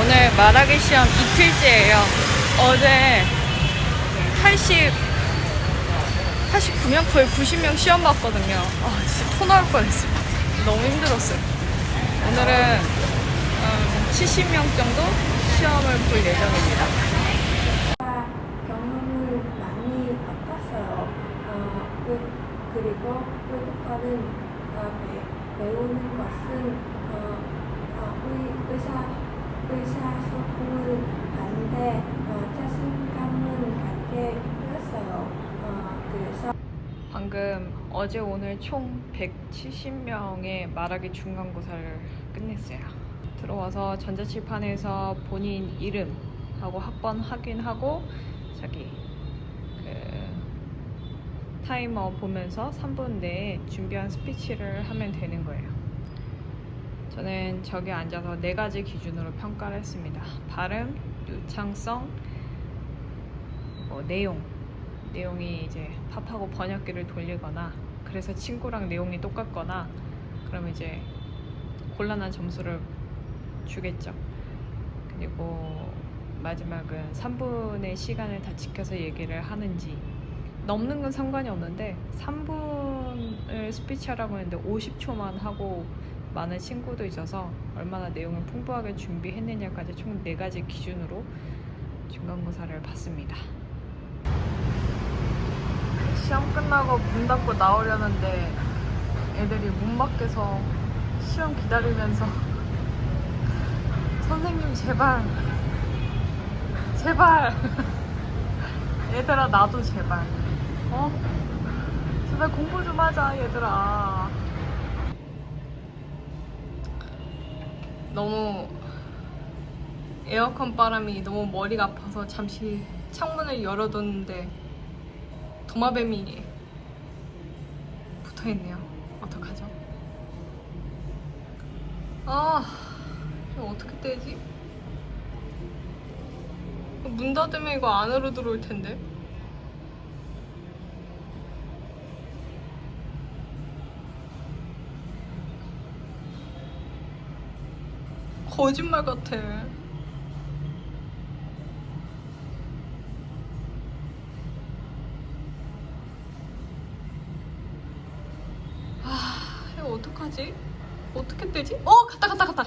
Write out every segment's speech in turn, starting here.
오늘 말하기 시험 이틀째예요. 어제 80, 89명? 거의 90명 시험 봤거든요. 아, 진짜 토 나올 뻔했어요. 너무 힘들었어요. 오늘은 음, 70명 정도 시험을 볼 예정입니다. 경험을 많이 바꿨어요. 어, 그- 그리고 외국어는 어, 배, 배우는 것은 어, 어, 의, 의사, 어제 오늘 총 170명의 말하기 중간고사를 끝냈어요. 들어와서 전자칠판에서 본인 이름하고 학번 확인하고 자기 그 타이머 보면서 3분 내에 준비한 스피치를 하면 되는 거예요. 저는 저기 앉아서 네 가지 기준으로 평가를 했습니다. 발음, 유창성, 뭐 내용, 내용이 이제 팝하고 번역기를 돌리거나 그래서 친구랑 내용이 똑같거나 그러면 이제 곤란한 점수를 주겠죠. 그리고 마지막은 3분의 시간을 다 지켜서 얘기를 하는지 넘는 건 상관이 없는데 3분을 스피치하라고 했는데 50초만 하고 많은 친구도 있어서 얼마나 내용을 풍부하게 준비했느냐까지 총 4가지 기준으로 중간고사를 봤습니다. 시험 끝나고 문 닫고 나오려는데 애들이 문 밖에서 시험 기다리면서 선생님 제발. 제발. 얘들아 나도 제발. 어? 제발 공부 좀 하자 얘들아. 너무 에어컨 바람이 너무 머리가 아파서 잠시 창문을 열어뒀는데 도마뱀이 붙어있네요. 어떡하죠? 아, 이거 어떻게 떼지? 문 닫으면 이거 안으로 들어올 텐데. 거짓말 같아. 아, 이거 어떡하지? 어떻게 떼지? 어, 갔다, 갔다, 갔다.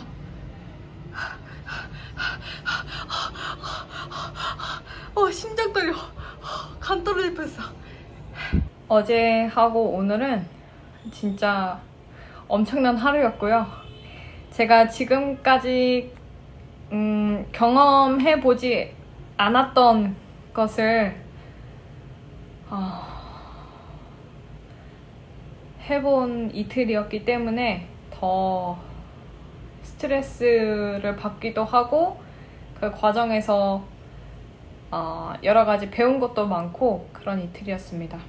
어, 심장 떨려. 간 떨어질 뻔했어. 어제 하고 오늘은 진짜 엄청난 하루였고요. 제가 지금까지 음, 경험해보지 않았던 것을 어, 해본 이틀이었기 때문에 더 스트레스를 받기도 하고 그 과정에서 어, 여러 가지 배운 것도 많고 그런 이틀이었습니다.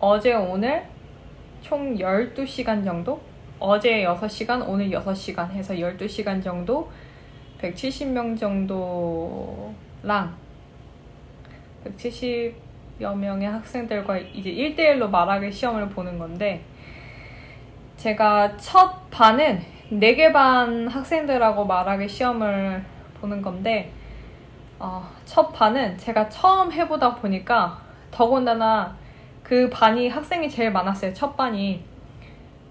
어제 오늘 총 12시간 정도? 어제 6시간, 오늘 6시간 해서 12시간 정도 170명 정도랑 170여 명의 학생들과 이제 1대1로 말하기 시험을 보는 건데 제가 첫 반은 4개 반 학생들하고 말하기 시험을 보는 건데 어, 첫 반은 제가 처음 해보다 보니까 더군다나 그 반이 학생이 제일 많았어요. 첫 반이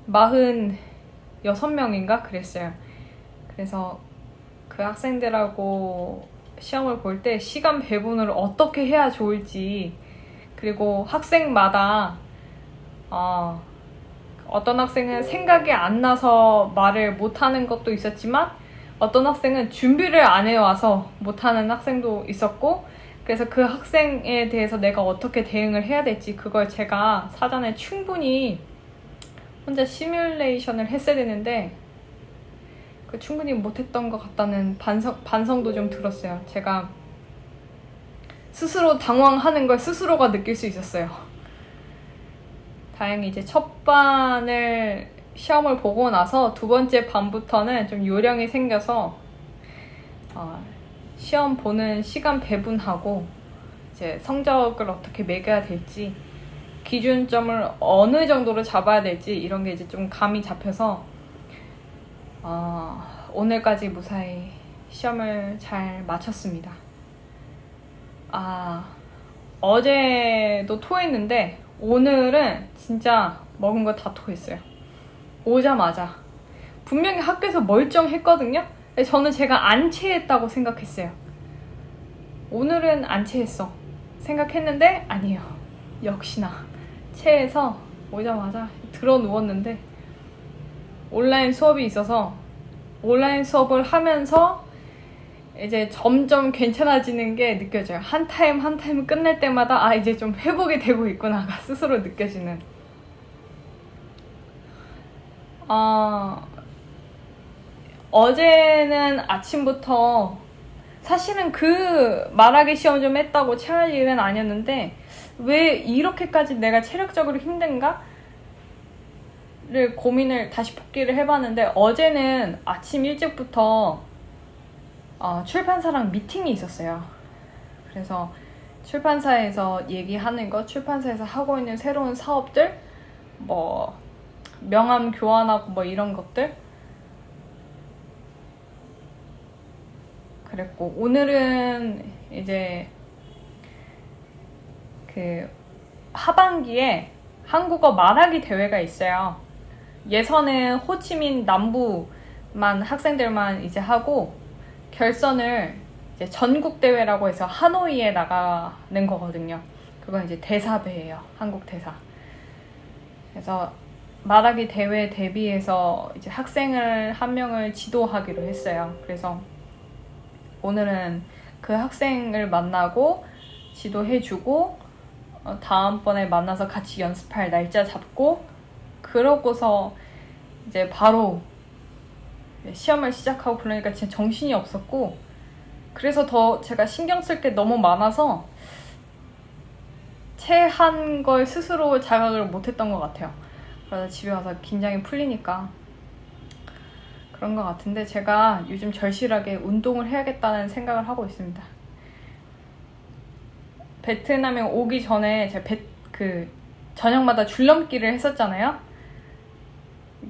46명인가 그랬어요. 그래서 그 학생들하고 시험을 볼 때 시간 배분을 어떻게 해야 좋을지 그리고 학생마다 어, 어떤 학생은 생각이 안 나서 말을 못하는 것도 있었지만 어떤 학생은 준비를 안 해와서 못하는 학생도 있었고 그래서 그 학생에 대해서 내가 어떻게 대응을 해야 될지 그걸 제가 사전에 충분히 혼자 시뮬레이션을 했어야 되는데 그 충분히 못했던 것 같다는 반성, 반성도 좀 들었어요. 제가 스스로 당황하는 걸 스스로가 느낄 수 있었어요. 다행히 이제 첫 반을 시험을 보고 나서 두 번째 반부터는 좀 요령이 생겨서 어, 시험 보는 시간 배분하고 이제 성적을 어떻게 매겨야 될지 기준점을 어느 정도로 잡아야 될지 이런 게 이제 좀 감이 잡혀서 어, 오늘까지 무사히 시험을 잘 마쳤습니다. 아, 어제도 토했는데 오늘은 진짜 먹은 거 다 토했어요. 오자마자. 분명히 학교에서 멀쩡했거든요? 근데 저는 제가 안 체했다고 생각했어요. 오늘은 안 체했어. 생각했는데 아니에요. 역시나 체해서 오자마자 들어 누웠는데 온라인 수업이 있어서 온라인 수업을 하면서 이제 점점 괜찮아지는 게 느껴져요. 한 타임 한 타임 끝날 때마다 아 이제 좀 회복이 되고 있구나가 스스로 느껴지는. 아 어제는 아침부터 사실은 그 말하기 시험 좀 했다고 체할 일은 아니었는데 왜 이렇게까지 내가 체력적으로 힘든가? 를 고민을 다시 복기를 해봤는데 어제는 아침 일찍부터 어, 출판사랑 미팅이 있었어요. 그래서 출판사에서 얘기하는 것, 출판사에서 하고 있는 새로운 사업들, 뭐 명함 교환하고 뭐 이런 것들. 그랬고 오늘은 이제 그 하반기에 한국어 말하기 대회가 있어요. 예선은 호치민 남부만 학생들만 이제 하고 결선을 이제 전국 대회라고 해서 하노이에 나가는 거거든요. 그건 이제 대사배예요. 한국 대사. 그래서 말하기 대회 대비해서 이제 학생을 한 명을 지도하기로 했어요. 그래서 오늘은 그 학생을 만나고 지도해주고 어, 다음번에 만나서 같이 연습할 날짜 잡고 그러고서 이제 바로 시험을 시작하고 그러니까 진짜 정신이 없었고 그래서 더 제가 신경 쓸 게 너무 많아서 체한 걸 스스로 자각을 못했던 것 같아요. 그래서 집에 와서 긴장이 풀리니까 그런 것 같은데 제가 요즘 절실하게 운동을 해야겠다는 생각을 하고 있습니다. 베트남에 오기 전에 제가 베, 그 저녁마다 줄넘기를 했었잖아요.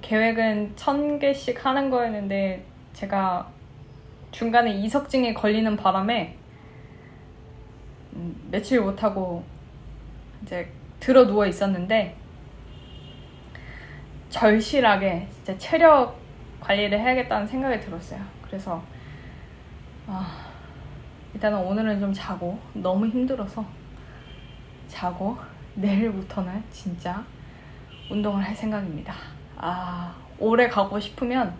계획은 천 개씩 하는 거였는데 제가 중간에 이석증에 걸리는 바람에 음, 며칠 못 하고 이제 들어 누워 있었는데 절실하게 진짜 체력 관리를 해야겠다는 생각이 들었어요. 그래서 아, 일단은 오늘은 좀 자고 너무 힘들어서 자고 내일부터는 진짜 운동을 할 생각입니다. 아, 오래 가고 싶으면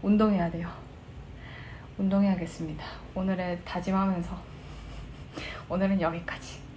운동해야 돼요. 운동해야겠습니다. 오늘의 다짐하면서 오늘은 여기까지.